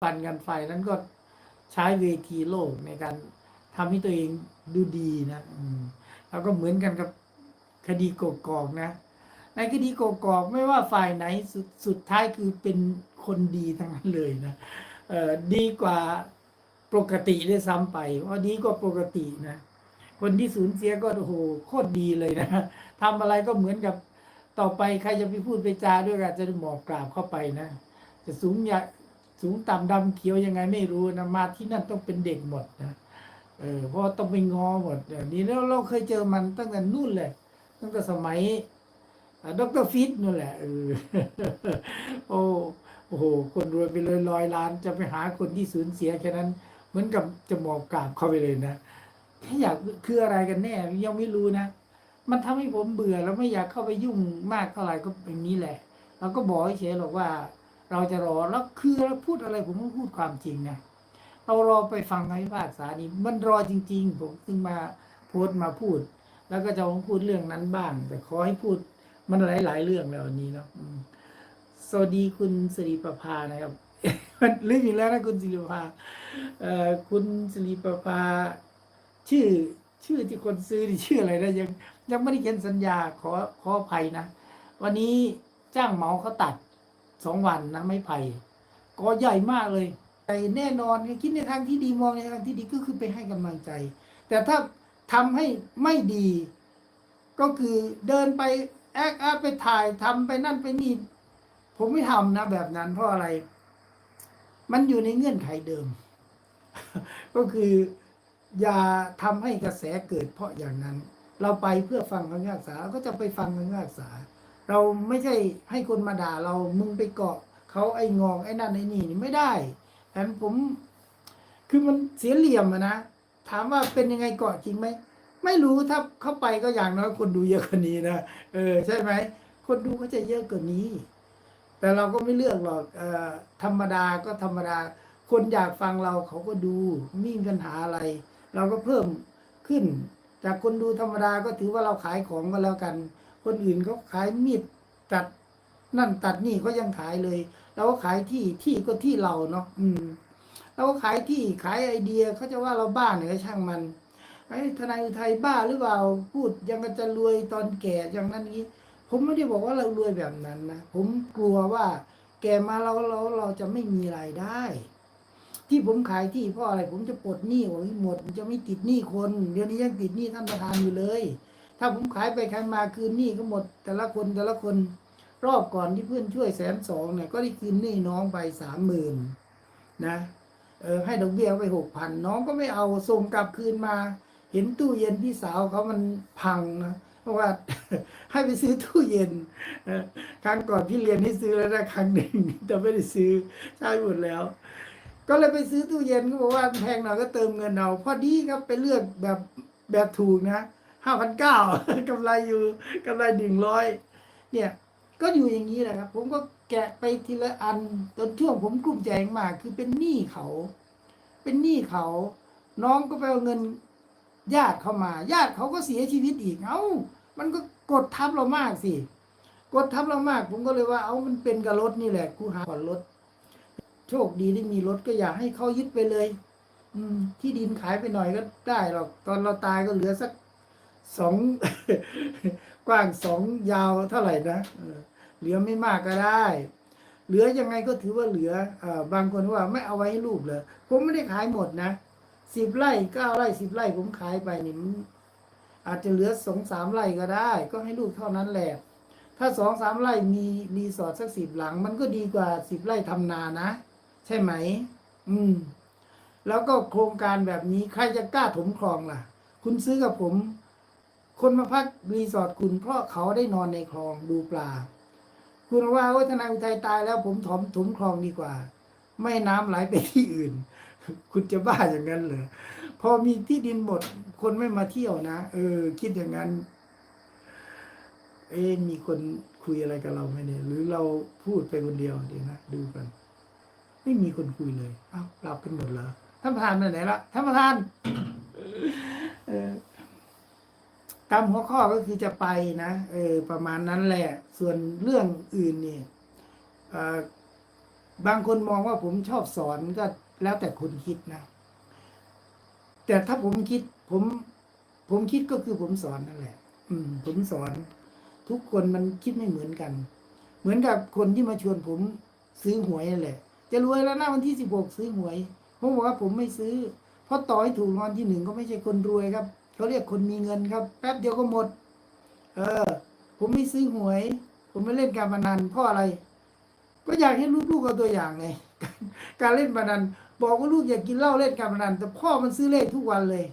ฟันกันไฟนั้นก็ใช้เวทีโลกในการทำให้ตัวเองดูดีนะอืมแล้วก็เหมือนกันกับคดีโกกอกนะ ในคดีโกกอกไม่ว่าฝ่ายไหนสุดสุดท้ายคือเป็นคนดีทั้งนั้นเลยนะเออดีกว่าปกติด้วยซ้ำไปว่าดีกว่าปกตินะ คนที่สูญเสียก็โอ้โหโคตรดีเลยนะทำอะไรก็เหมือนกับต่อไปใครจะไปพูดไปจาด้วยกันจะหมอบกราบเข้าไปนะ จะสูงอยา สูงต่ำดำเขียวยังไงไม่รู้นะมาที่นั่นต้องเป็นเด็กหมดนะเออเพราะต้องไปงอหมดนี้แล้วเราเคยเจอมันตั้งแต่นู่นเลยตั้งแต่สมัยดรฟิตนู่นแหละเออโอ้โอ้โห คนรวยไปเลยร้อยล้านจะไปหาคนที่สูญเสียแค่นั้น เหมือนกับจะหมอบกราบเข้าไปเลยนะถ้าอยากคืออะไรกันแน่ ยังไม่รู้นะ มันทำให้ผมเบื่อแล้วไม่อยากเข้าไปยุ่งมากเท่าไหร่ก็อย่างนี้แหละ เราก็บอกเฉยหรอกว่า เราจะรอแล้วคือเราพูดอะไรผมก็พูดความจริงนะเรารอไปฟังคำพิพากษานี้มันรอจริง ๆ ผมจึงมาโพสต์มาพูด แล้วก็จะมาพูดเรื่องนั้นบ้าง แต่ขอให้พูดมันหลายๆเรื่องแล้วนี้เนาะสวัสดีคุณสิริประภานะครับมันลืมอีกแล้วนะคุณสิริประภาเอ่อคุณสิริประภาชื่อชื่อที่คนซื้อนี่ชื่ออะไรนะยังยังไม่ได้เขียนสัญญาขอขออภัยนะ วันนี้จ้างเหมาเขาตัด สองวันนะไม่ไผ่ก็ใหญ่มากเลยแต่แน่นอนคิดในทางที่ดีมองในทางที่ดีก็คือไปให้กำลังใจ แต่ถ้าทำให้ไม่ดี ก็คือเดินไปแอคอาไปถ่ายทำไปนั่นไปนี่ผมไม่ทำนะ แบบนั้นเพราะอะไร มันอยู่ในเงื่อนไขเดิม ก็คือ อย่าทำให้กระแสเกิดเพราะอย่างนั้น เราไปเพื่อฟังคำพิพากษาเราก็จะไปฟังคำพิพากษา เราไม่ใช่ให้คนมาด่าเรามึงไปเกาะเขาไอ้งองไอ้นั่นไอ้นี่นี่ไม่ได้ฉะนั้นผมคือมันเสียเหลี่ยมอะนะถามว่าเป็นยังไงเกาะจริงไหมไม่รู้ถ้าเข้าไปก็อย่างน้อยคนดูเยอะกว่านี้นะเออใช่ไหมคนดูก็จะเยอะกว่านี้ แต่เราก็ไม่เลือกหรอกออธรรมดาก็ธรรมดา คนอยากฟังเราเขาก็ดูไม่มีปัญหาอะไร เราก็เพิ่มขึ้น จากคนดูธรรมดาก็ถือว่าเราขายของก็แล้วกัน คนอื่นเขาขายมีดตัดนั่นตัดนี่เขายังขายเลยเราก็ขายที่ที่ก็ที่เราเนาะอืมเราก็ขายที่ขายไอเดียเขาจะว่าเราบ้าเนี่ยช่างมันไอ้ทนายอุทัยบ้าหรือเปล่าพูดยังก็จะรวยตอนแก่อย่างนั้นนี้ ผมไม่ได้บอกว่าเรารวยแบบนั้นนะผมกลัวว่า แก่มาเราเราเราจะไม่มีรายได้ ที่ผมขายที่เพราะอะไร ผมจะปลดหนี้โอ้ยหมดจะไม่ติดหนี้คนเดี๋ยวนี้ยังติดหนี้ท่านประธานอยู่เลย ถ้าผมขายไปขายมาคืนหนี้ก็หมด แต่ละคนแต่ละคนรอบก่อนที่เพื่อนช่วยแสนสองเนี่ยก็ได้คืนหนี้น้องไปสามหมื่นนะเออให้ดอกเบี้ยไปหกพันน้องก็ไม่เอาส่งกลับคืนมา เห็นตู้เย็นพี่สาวเขามันพังนะเพราะว่าให้ไปซื้อตู้เย็นครั้งก่อนพี่เรียนให้ซื้อแล้วได้ครั้งหนึ่งแต่ไม่ได้ซื้อใช้หมดแล้ว ก็เลยไปซื้อตู้เย็นก็บอกว่าแพงหน่อยก็เติมเงินเอาพอดีครับไปเลือกแบบแบบถูกนะ ห้าพันเก้ากำไรอยู่กำไรหนึ่งร้อยเนี่ย ก็อยู่อย่างนี้แหละครับ ผมก็แกะไปทีละอันจนช่วงผมกลุ้มใจมากคือเป็นหนี้เขา เป็นหนี้เขา น้องก็ไปเอาเงินญาติเข้ามา ญาติเขาก็เสียชีวิตอีกเอ้า มันก็กดทับเรามากสิกดทับเรามาก ผมก็เลยว่าเอามันเป็นกับรถนี่แหละกูหาผ่อนรถ โชคดีที่มีรถก็อยากให้เขายึดไปเลย อืม ที่ดินขายไปหน่อยก็ได้หรอกตอนเราตายก็เหลือสัก สองกว้างสองยาวเท่าไหร่นะเหลือไม่มากก็ได้ เหลือยังไงก็ถือว่าเหลืออบางคนว่าไม่เอาไว้ให้ลูกเลยผมไม่ได้ขายหมดนะสิบไร่เก้าไร่สิบไร่ผมขายไปนี่อาจจะเหลือสองสามไร่ก็ได้ ก็ให้ลูกเท่านั้นแหละถ้าสองสามไร่มีรีสอร์ทสักสิบหลัง มันก็ดีกว่าสิบไร่ทำนานะ ใช่ไหม อืม แล้วก็โครงการแบบนี้ใครจะกล้าถมคลองล่ะ คุณซื้อกับผม คนมาพักรีสอร์ทคุณเพราะเขาได้นอนในคลองดูปลา คุณว่าว่าทนายอุทัยตายแล้วผมถมถมคลองดีกว่า ไม่ให้น้ำไหลไปที่อื่น คุณจะบ้าอย่างนั้นเหรอพอมีที่ดินหมด คนไม่มาเที่ยวนะเออ คิดอย่างนั้น เอ๊มีคนคุยอะไรกับเราไหมเนี่ย หรือเราพูดไปคนเดียวเดี๋ยวนะดูกัน ไม่มีคนคุยเลยอ้าวหลับกันหมดเหรอท่านประธานไปไหนละท่านประธานเออ ตามหัวข้อก็คือจะไปนะเออประมาณนั้นแหละ ส่วนเรื่องอื่นนี่บางคนมองว่าผมชอบสอนก็แล้วแต่คนคิดนะ แต่ถ้าผมคิดผม ผมคิดก็คือผมสอนนั่นแหละ อืม ผมสอน ทุกคนมันคิดไม่เหมือนกัน เหมือนกับคนที่มาชวนผมซื้อหวยนั่นแหละ จะรวยแล้วนะวันที่สิบหกซื้อหวยผมบอกว่าผมไม่ซื้อ เพราะต่อให้ถูกรางวัลที่หนึ่งก็ไม่ใช่คนรวยครับ เขาเรียกคนมีเงินครับ แป๊บเดียวก็หมด เออ ผมไม่ซื้อหวย ผมไม่เล่นการพนันเพราะอะไร ก็อยากให้ลูกๆเอาตัวอย่างไงการเล่นพนัน บอกว่าลูกอยากกินเหล้าเล่นการพนัน แต่พ่อมันซื้อเลขทุกวันเลย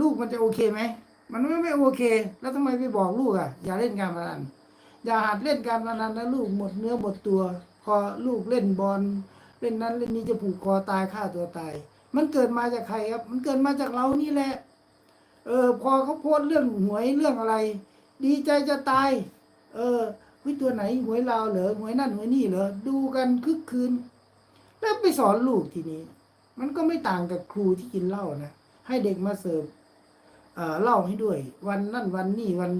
ลูกมันจะโอเคไหมมันไม่ไม่โอเค แล้วทำไมไปบอกลูกอะ อย่าเล่นการพนันอย่าหัดเล่นการพนันนะลูกหมดเนื้อหมดตัว พอลูกเล่นบอลเล่นนั้นเล่นนี้จะผูกคอตายฆ่าตัวตาย มันเกิดมาจากใครครับ มันเกิดมาจากเรานี่แหละ เออ พอเขาโพสเรื่องหวยเรื่องอะไร ดีใจจะตาย เออวิตัวไหนหวยลาวเหรอหวยนั่นหวยนี่เหรอดูกันคึกคืน แล้วไปสอนลูกทีนี้ มันก็ไม่ต่างกับครูที่กินเหล้านะให้เด็กมาเสิร์ฟเออเหล้าให้ด้วย วันนั่นวันนี้วัน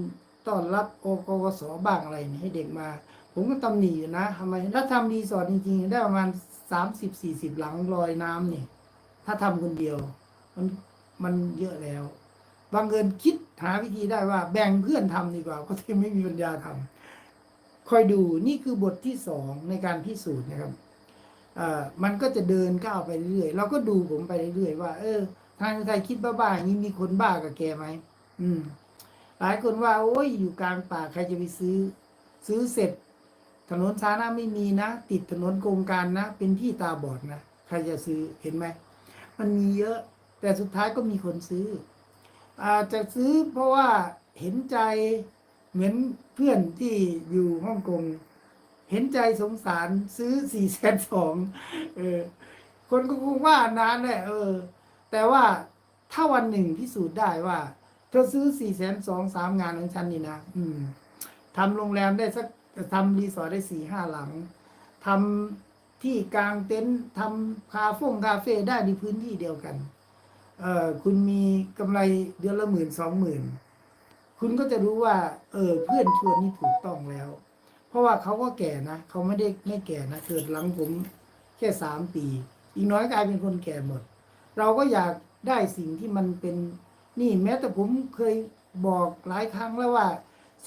ต้อนรับโอกกสบ้างอะไรนี่ให้เด็กมา ผมก็ตำหนิอยู่นะทำไมแล้วทำรีสอร์ทจริงๆ ได้ประมาณสามสิบสี่สิบหลังลอยน้ำนี่ ถ้าทำคนเดียว มันมันเยอะแล้ว บางเอิญคิดหาวิธีได้ว่าแบ่งเพื่อนทำดีกว่าก็ที่ไม่มีปัญญาทำคอยดูนี่คือบทที่สองในการพิสูจน์นะครับมันก็จะเดินก้าวไปเรื่อยๆเราก็ดูผมไปเรื่อยๆว่า เออ ทางไทยคิดบ้าๆอย่างนี้มีคนบ้ากับแกไหมอืม หลายคนว่า โอ้ยอยู่กลางป่าใครจะไปซื้อ ซื้อเสร็จ ถนนสาธารณะไม่มีนะ ติดถนนโครงการนะ เป็นที่ตาบอดนะ ใครจะซื้อเห็นไหม มันมีเยอะ แต่สุดท้ายก็มีคนซื้อ อาจจะซื้อเพราะว่าเห็นใจเหมือนเพื่อนที่อยู่ฮ่องกงเห็นใจสงสารซื้อสี่แสนสองเออ คนก็คงว่านานแหละเออ แต่ว่าถ้าวันหนึ่งพิสูจน์ได้ว่าเธอซื้อสี่แสนสองสามงานของฉันนี่นะอืมทำโรงแรมได้สักทำรีสอร์ทได้สี่ห้าหลังทำที่กลางเต็นท์ทำคาเฟ่คาเฟ่ได้ในพื้นที่เดียวกัน เออคุณมีกำไรเดือนละหมื่นสองหมื่นคุณก็จะรู้ว่า เออเพื่อนชวนนี่ถูกต้องแล้ว เพราะว่าเขาก็แก่นะเขาไม่ได้ไม่แก่นะเกิดหลังผมแค่สามปี อีกน้อยกลายเป็นคนแก่หมด เราก็อยากได้สิ่งที่มันเป็นนี่แม้แต่ผมเคยบอกหลายครั้งแล้วว่า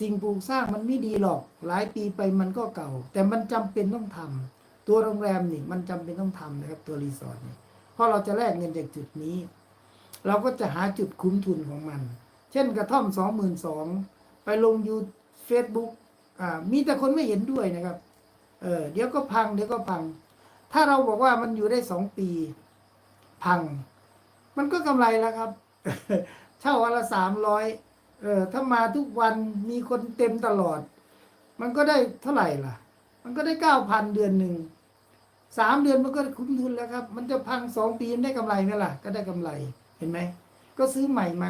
สิ่งปลูกสร้างมันไม่ดีหรอก หลายปีไปมันก็เก่า แต่มันจำเป็นต้องทำตัวโรงแรมนี่มันจำเป็นต้องทำนะครับ ตัวรีสอร์ทนี่เพราะเราจะแลกเงินจากจุดนี้ เราก็จะหาจุดคุ้มทุนของมัน เช่นกระท่อมสองหมื่นสองไปลงยูเฟซบุ๊กอ่ามีแต่คนไม่เห็นด้วยนะครับ เออเดี๋ยวก็พังเดี๋ยวก็พัง ถ้าเราบอกว่ามันอยู่ได้สองปี พัง มันก็กำไรแล้วครับ เช่าวันละสามร้อยเออถ้ามาทุกวันมีคนเต็มตลอด มันก็ได้เท่าไหร่ล่ะ มันก็ได้เก้าพันเดือนหนึ่งสามเดือนมันก็คุ้มทุนแล้วครับ มันจะพังสองปีมันได้กำไรไหมล่ะ ก็ได้กำไร เห็นไหม ก็ซื้อใหม่มา